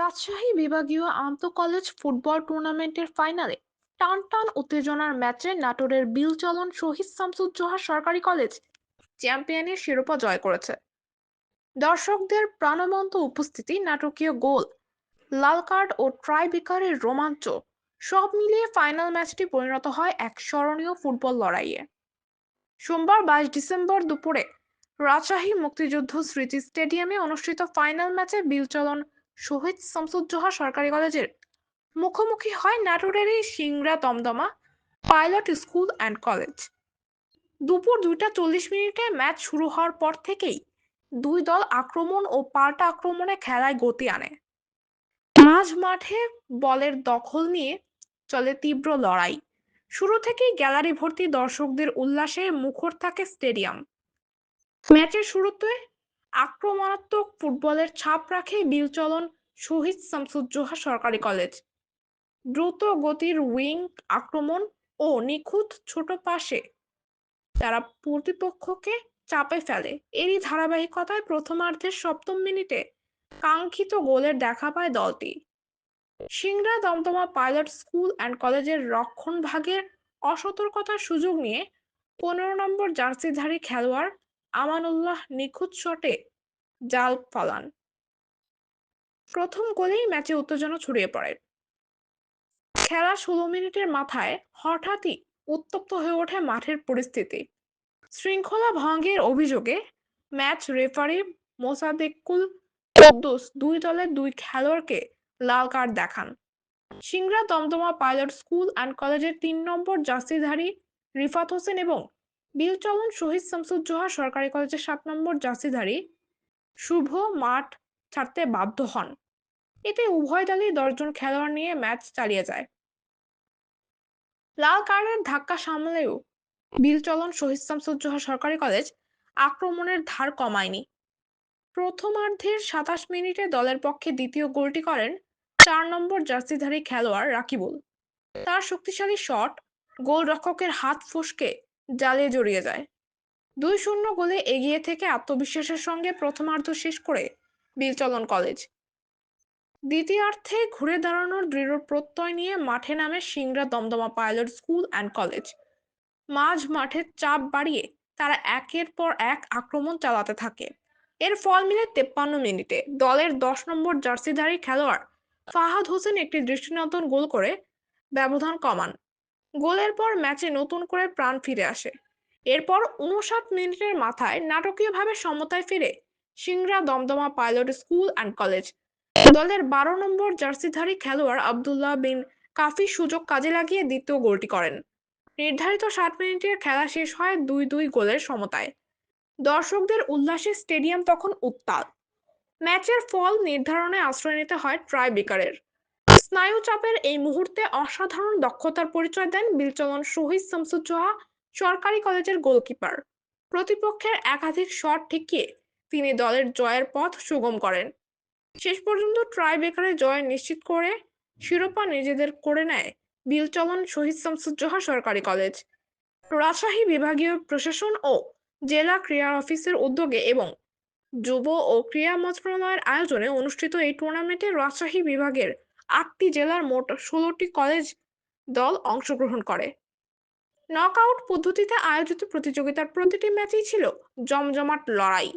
রাজশাহী বিভাগীয় আন্তঃকলেজ ফুটবল টুর্নামেন্টের ফাইনালে টান টান উত্তেজনার ম্যাচে নাটোরের বিলচলন শহীদ শামসুজ্জোহা সরকারি কলেজ চ্যাম্পিয়নের শিরোপা জয় করেছে। দর্শকদের প্রাণবন্ত উপস্থিতি, নাটকীয় গোল লাল কার্ড ও ট্রাইবিকারের রোমাঞ্চ সব মিলিয়ে ফাইনাল ম্যাচটি পরিণত হয় এক স্মরণীয় ফুটবল লড়াইয়ে। সোমবার বাইশ ডিসেম্বর দুপুরে রাজশাহী মুক্তিযুদ্ধ স্মৃতি স্টেডিয়ামে অনুষ্ঠিত ফাইনাল ম্যাচে বিলচলন শহীদ শামসুজ্জোহা সরকারি কলেজের মুখোমুখি হয় নাটোরেরই Singra Damdama pilot school and college. দুপুর দুইটা চল্লিশ মিনিটে ম্যাচ শুরু হওয়ার পর থেকেই দুই দল আক্রমণ ও পাল্টা আক্রমণে খেলায় গতি আনে। মাঝ মাঠে বলের দখল নিয়ে চলে তীব্র লড়াই। শুরু থেকেই গ্যালারি ভর্তি দর্শকদের উল্লাসে মুখর থাকে স্টেডিয়াম। ম্যাচের শুরুতে আক্রমণাত্মক ফুটবলের ছাপ রাখে বিলচলন শহীদ শামসুজ্জোহা সরকারি কলেজ। দ্রুত গতির উইং, আক্রমণ ও নিখুঁত ছোট পাশে তারা প্রতিপক্ষকে চাপে ফেলে, এরই ধারাবাহিকতায় প্রথমার্ধের সপ্তম মিনিটে কাঙ্ক্ষিত গোলের দেখা পায় দলটি। Singra Damdama pilot school and কলেজের রক্ষণ ভাগের অসতর্কতার সুযোগ নিয়ে পনেরো নম্বর জার্সিধারী খেলোয়াড় আমানুল্লাহ নিখুঁত শটে জাল ফলান। প্রথম গোলেই ম্যাচে উত্তেজনা ছড়িয়ে পড়ে। খেলা ষোলো মিনিটের মাথায় হঠাৎই উত্তপ্ত হয়ে ওঠে মাঠের পরিস্থিতি। শৃঙ্খলা ভঙ্গের অভিযোগে ম্যাচ রেফারি মোসাদেকুল কুদ্দুস দুই দলের দুই খেলোয়াড়কে লাল কার্ড দেখান। Singra Damdama pilot school and কলেজের তিন নম্বর জার্সিধারী রিফাত হোসেন এবং বিলচলন শহীদ শামসুজ্জোহা, সরকারি কলেজের সাত নম্বর জার্সিধারী শুভ মাঠ ছাড়তে বাধ্য হন। এতে উভয় দলই দশজন খেলোয়াড় নিয়ে ম্যাচ চালিয়ে যায়। লাল কার্ডের ধাক্কা সামলেও বিলচলন শহীদ শামসুজ্জোহা সরকারি কলেজ আক্রমণের ধার কমায়নি। প্রথমার্ধের সাতাশ মিনিটে দলের পক্ষে দ্বিতীয় গোলটি করেন চার নম্বর জার্সিধারী খেলোয়াড় রাকিবুল। তার শক্তিশালী শট গোলরক্ষকের হাত ফসকে জালে জড়িয়ে যায়। দুই শূন্য গোলে এগিয়ে থেকে আত্মবিশ্বাসের সঙ্গে প্রথমার্ধ শেষ করে বিলচলন কলেজ। দ্বিতীয়ার্ধে ঘুরে দাঁড়ানোর দৃঢ় প্রত্যয় নিয়ে মাঠে নামে Singra Damdama pilot school and college. মাঝ মাঠের চাপ বাড়িয়ে তারা একের পর এক আক্রমণ চালাতে থাকে। এর ফল মিলে তেপ্পান্ন মিনিটে দলের দশ নম্বর জার্সিধারী খেলোয়াড় ফাহাদ হোসেন একটি দৃষ্টিনন্দন গোল করে ব্যবধান কমান। গোলের পর ম্যাচে নতুন করে প্রাণ ফিরে আসে। এরপর উনষাট মিনিটের মাথায় নাটকীয়ভাবে সমতায় ফিরে Singra Damdama pilot school and college. দলের বারো নম্বর জার্সিধারী খেলোয়াড় আবদুল্লাহ বিন কাফি সুযোগ কাজে লাগিয়ে দ্বিতীয় গোলটি করেন। নির্ধারিত ষাট মিনিটের খেলা শেষ হয় দুই দুই গোলের সমতায়। দর্শকদের উল্লাসে স্টেডিয়াম তখন উত্তাল। ম্যাচের ফল নির্ধারণে আশ্রয় নিতে হয় ট্রাইবিকারের স্নায়ুচাপের এই মুহূর্তে অসাধারণ দক্ষতার পরিচয় দেন বিলচমন শহীদ শামসুজ্জোহা, সরকারি কলেজের গোলকিপার। প্রতিপক্ষের একাধিক শট ঠেকিয়ে তিনি দলের জয়ের পথ সুগম করেন। শেষ পর্যন্ত ট্রাইবেকারে জয় নিশ্চিত করে শিরোপা নিজেদের করে নেয় বিলচমন শহীদ শামসুজ্জোহা সরকারি কলেজ। রাজশাহী বিভাগীয় প্রশাসন ও জেলা ক্রীড়া অফিসের উদ্যোগে এবং যুব ও ক্রীড়া মন্ত্রণালয়ের আয়োজনে অনুষ্ঠিত এই টুর্নামেন্টে রাজশাহী বিভাগের আটটি জেলার মোট ষোলোটি কলেজ দল অংশগ্রহণ করে। নকআউট পদ্ধতিতে আয়োজিত প্রতিযোগিতার প্রতিটি ম্যাচেই ছিল জমজমাট লড়াই।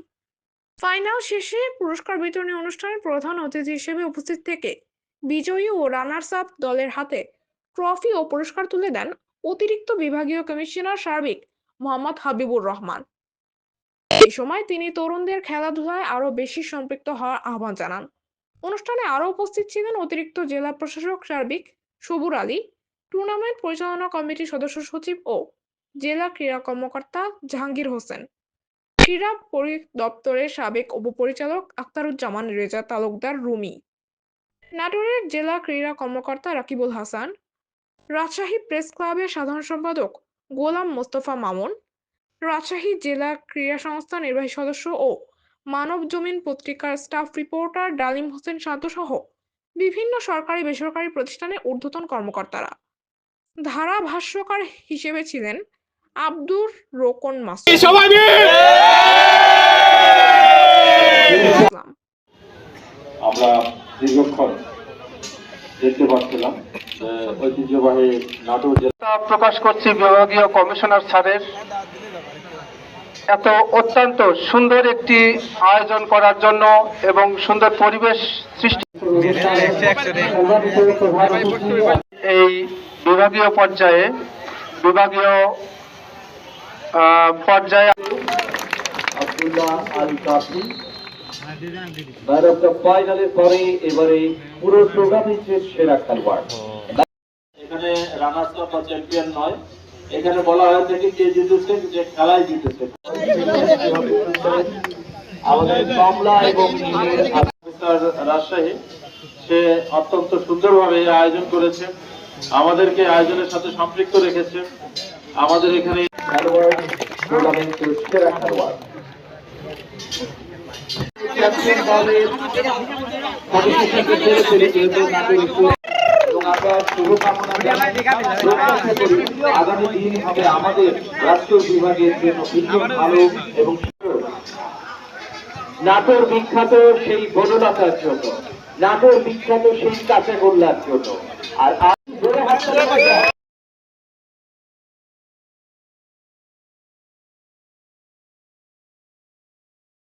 ফাইনাল শেষে পুরস্কার বিতরণী অনুষ্ঠানে প্রধান অতিথি হিসেবে উপস্থিত থেকে বিজয়ী ও রানার্স আপ দলের হাতে ট্রফি ও পুরস্কার তুলে দেন অতিরিক্ত বিভাগীয় কমিশনার সার্বিক মোহাম্মদ হাবিবুর রহমান। এই সময় তিনি তরুণদের খেলাধুলায় আরও বেশি সম্পৃক্ত হওয়ার আহ্বান জানান। অনুষ্ঠানে আরও উপস্থিত ছিলেন অতিরিক্ত জেলা প্রশাসক সার্বিক সবুর আলী, টুর্নামেন্ট পরিচালনা কমিটির সদস্য সচিব ও জেলা ক্রীড়া কর্মকর্তা জাহাঙ্গীর হোসেন। ক্রীড়া পরিদপ্তরের সাবেক উপপরিচালক আখতারুজ্জামান রেজা তালুকদার রুমি। নাটোরের জেলা ক্রীড়া কর্মকর্তা রাকিবুল হাসান। রাজশাহী প্রেস ক্লাবের সাধারণ সম্পাদক গোলাম মোস্তফা মামুন। রাজশাহী জেলা ক্রীড়া সংস্থা নির্বাহী সদস্য ও মানব জমিন পত্রিকার স্টাফ রিপোর্টার ডালিম হোসেন সহ বিভিন্ন সরকারি বেসরকারি প্রতিষ্ঠানের ঊর্ধ্বতন কর্মকর্তারা। ধারা ভাষ্যকার হিসেবে ছিলেন আব্দুর রোকন মাসুদ। আমরা দীর্ঘক্ষণ দেখতে পাচ্ছিলাম ঐতিহ্যবাহী তা প্রকাশ করছি বিভাগীয় কমিশনার স্যারের এত অত্যন্ত সুন্দর একটি আয়োজন করার জন্য এবং সুন্দর পরিবেশ সৃষ্টি এই বিভাগীয় পর্যায়ে বিভাগীয় পর্যায়ে Abdullah Al Kasi man of the ফাইনালের পরে এবারে পুরো টুর্নামেন্টের সেরা খেলোয়াড়। এখানে রানার্স বা চ্যাম্পিয়ন নয় এখানে বলা হয়ে থাকে কে জিতেছে, যে খেলায় জিতেছে। আমাদের কমলা এবং রাজশাহী, সে অত্যন্ত সুন্দরভাবে এই আয়োজন করেছে। আমাদেরকে আয়োজনের সাথে সম্পৃক্ত রেখেছে। আমাদের এখানে আগামী দিন হবে আমাদের বিভাগের জন্য ভালো এবং নাটোর বিখ্যাত সেই বনলতার জন্য, নাটোর বিখ্যাত সেই কাঁচা কাঁচাগোল্লার জন্য। আর